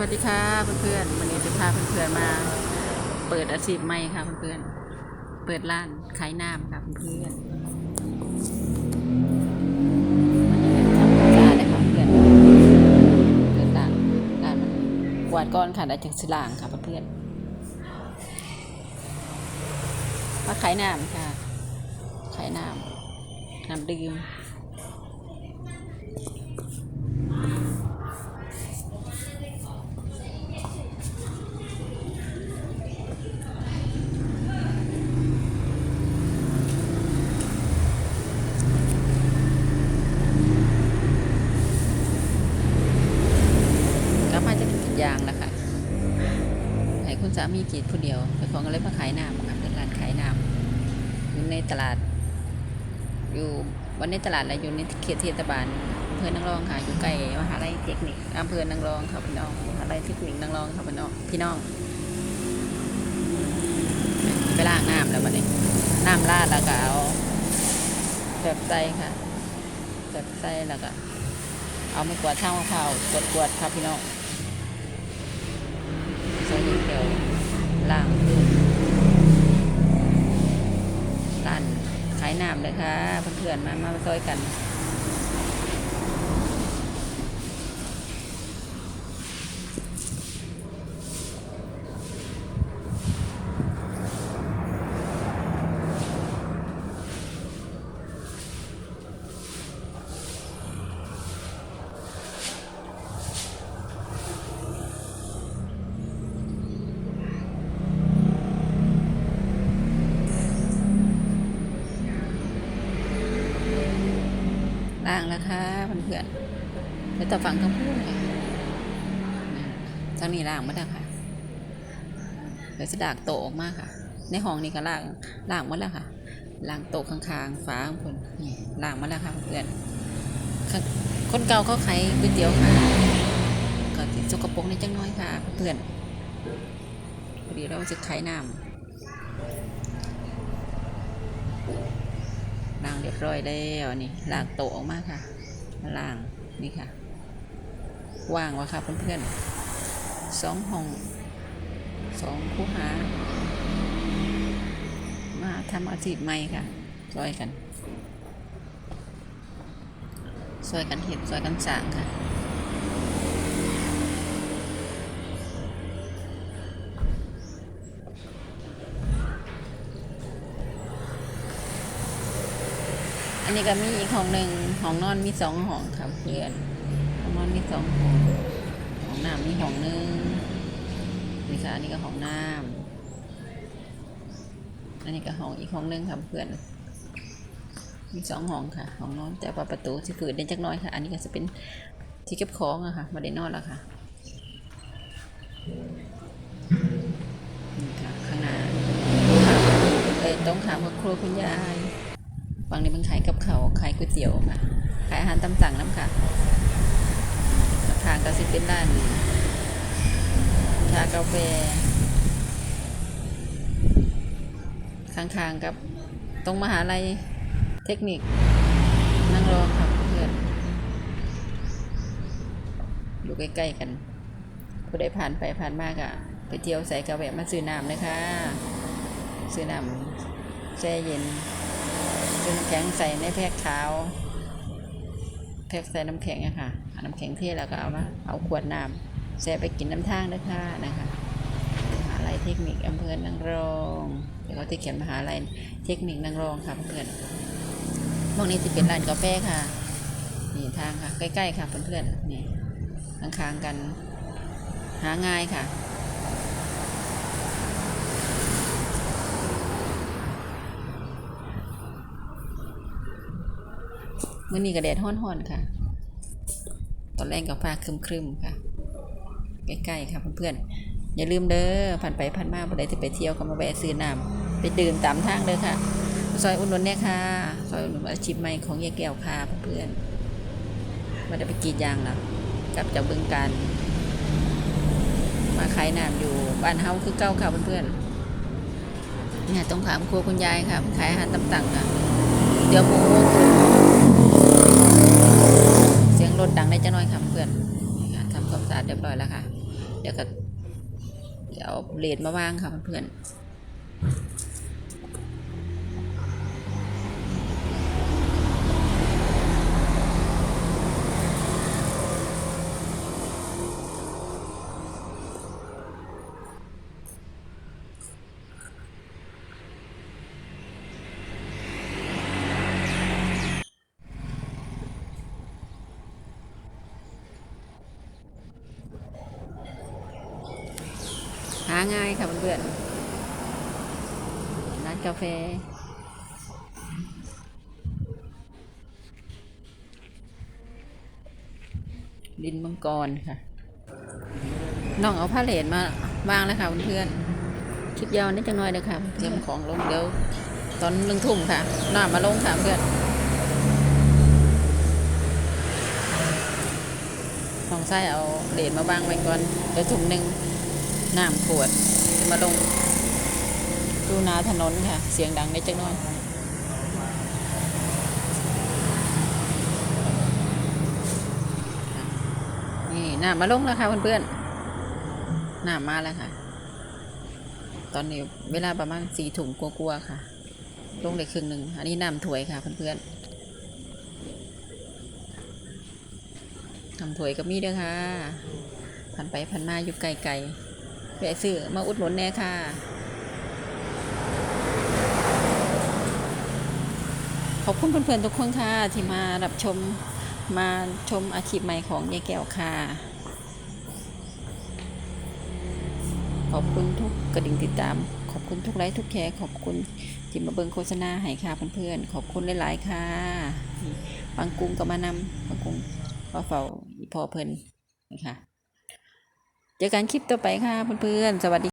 วัสดีค่ะเพื่อนๆวันนี้จะพาเพื่อนๆมา เปิดอาชีพใหม่ค่ะเพื่อนๆเปิดร้านขายน้ำค่ะเพื่อนๆวันนี้ทำควาเลยค่ะเพื่อนเปิดร้านร้านกวาดก้อนค่ะได้จากสลางค่ะเพื่อนมาขายน้ำค่ะขายน้ำน้ำดื่ม ก็มาจะกินยางนะคะให้คุณสามีกินผู้เดียวแต่ของก็เลยมาขายน้ำค่ะเป็นร้านขายน้ำอยู่ในตลาด อยู่วันในตลาดและอยู่ในเขตเทศบาลอำเภอนังรองค่ะอยู่ใกล้มหาลัยเทคนิคอำเภอนังรองค่ะพี่น้องมหาลัยเทคนิคนังรองค่ะพี่น้องพี่น้องไปล้างน้ำแล้ววันนี้น้ำราดแล้วก็เอาแบบใส่ค่ะแบบใส่แล้วก็เอาไม่กวาดช่างมะพร้าวกดกวดครับพี่น้อง ส่ดินเดียวล่างร้านขายน้ำเลยค่ะเพื่อนๆมามาซอยกัน ล่างแล้วค่ะเพื่อนๆแล้วแต่ฟังคำพูดค่ะทางนี้ล่างมาแล้วค่ะเดี๋ยวจะดากโตออกมากค่ะ ในห้องนี้ก็ล่างล่างมาแล้วค่ะล่างโตข้างๆฝาของคนนี่ล่างมาแล้วค่ะเพื่อนข้างคนเก่าเขาขายก๋วยเตี๋ยวค่ะก็ติดสกปรกในดจังน้อยค่ะ เพื่อนพอดีเราจะขายน้ำ ล้างเร้อยแล้วนี่ล้างโตออกมาค่ะล้างนี่ค่ะ ว่างวะค่ะเพื่อนๆสองห้องสองคู่หา มาทำอาชีพใหม่ค่ะช่วยกันช่วยกันเห็ดช่วยกันสร้างค่ะ อันนี้ก็มีอีกห้องหนึ่งห้องนอนมีสองห้องครับเพื่อนห้องนอนมีสองห้องห้องน้ำมีห้องหนึ่งนี่ค่ะอันนี้ก็ห้องน้ำอันนี้ก็ห้องอีกห้องหนึ่งครับเพื่อนมีสองห้องค่ะห้องนอนแต่ว่าประตูที่เปิดได้จักน้อยค่ะ อันนี้ก็จะเป็นที่เก็บของอะค่ะมาได้นอนแล้วค่ะนี่ค่ะข้างหน้าเอ้ยต้องถามกับครัวคุณยาย บางนี้มันขายกับเขาวขายก๋วยเตี๋ยวค่ะ ขายอาหารตามสั่งน้ำค่ะ ทางก็สิเป็นร้านชากาแฟข้างๆกับ ตรงมหาลัยเทคนิค นั่งรอครับเพื่อนอยู่ใกล้ๆกันผู้ใดผ่านไปผ่านมากอะไปเที่ยวใส่กระแวะมาซื้อน้ำเลยค่ะซื้อน้ำแช่เย็น น้ำแข็งใส่ในแพ็คขาว แพ็คใส่น้ำแข็งอะค่ะเอาน้ำแข็งเทแล้วก็เอามา เอาขวดน้ำแช่ไปกินน้ำทางด้วยค่ะนะคะมหาลัยเทคนิคอำเภอนางรองเดี๋ยวเขาที่เขียนมหาลัยเทคนิคนางรองค่ะเพื่อนๆพวกนี้จะเป็นร้านกาแฟค่ะนี่ทางค่ะ ใกล้ๆค่ะเพื่อนๆนี่ข้างๆกัน หาง่ายค่ะ มื่อนี้ก็แดดฮ้อนๆค่ะ ตอนแรกกับฟ้าครึมๆค่ะ ใกล้ๆค่ะเพื่อนๆ อย่าลืมเด้อ ผ่านไปผ่านมาบ่ได้จะไปเที่ยวก็มาแวะซื้อน้ำไปดื่มตามทางเด้อค่ะ ซอยอุ่นนเนี่ยค่ะ ซอยอุ่นนอาชีพใหม่ของยายแก้วค่ะเพื่อนๆมาได้ไปกีดยางแล้วกลับจากบึงการมาขายน้ำอยู่บ้านเฮาคือเก้าค่ะเพื่อนๆเนี่ยต้องถามครัวคุณยายค่ะขายอาหารตำสั่งค่ะเดี๋ยวหมูเสียง รถดังได้จะน้อยค่ะเพื่อนทำความสะอาดเรียบร้อยแล้วค่ะ เดี๋ยวก็เดี๋ยวเอาเลดมาวางค่ะเพื่อน หาง่ายค่ะเพื่อนๆร้านกาแฟ ดินมังกรค่ะน้องเอาผ้าเลนมาวางแล้วค่ะเพื่อนๆคลิปยาวนิดจังน้อยเลยค่ะเตรียมของลงเดี๋ยวตอนหนึ่งทุ่มค่ะหน้ามาลงค่ะเพื่อนน้องไส้เอาเลนมาวางไว้ก่อนเดี๋ยวถุงหนึ่ง น้ำขวดจะมาลงดูนาถนนค่ะ เสียงดังนิดจังน้อยนี่น้ำมาลงแล้วค่ะเพื่อนๆน้ำมาแล้วค่ะ ตอนนี้เวลาประมาณสี่ถุงกลัวๆค่ะ ลงได้ครึ่งหนึ่งอันนี้น้ำถวยค่ะเพื่อนๆน้ำถวยก็มีเด้วยค่ะผ่านไปผ่านมาอยู่ไกลๆ แวะซื้อมาอุดหนุนแน่ค่ะขอบคุณเพื่อนๆทุกคนค่ะ ที่มารับชมมาชมอาชีพใหม่ของยายแก้วค่ะ ขอบคุณทุกกระดิ่งติดตาม ขอบคุณทุกไลค์ทุกแชร์ขอบคุณที่มาเบิ่งโฆษณาให้ค่ะเพื่อนๆขอบคุณหลายๆค่ะนี่บางกุ้งก็มานำบางกุ้งก็เฝ้าอีพอเพิ่นนะคะ เจอกันคลิปต่อไปค่ะเพื่อนๆสวัสดี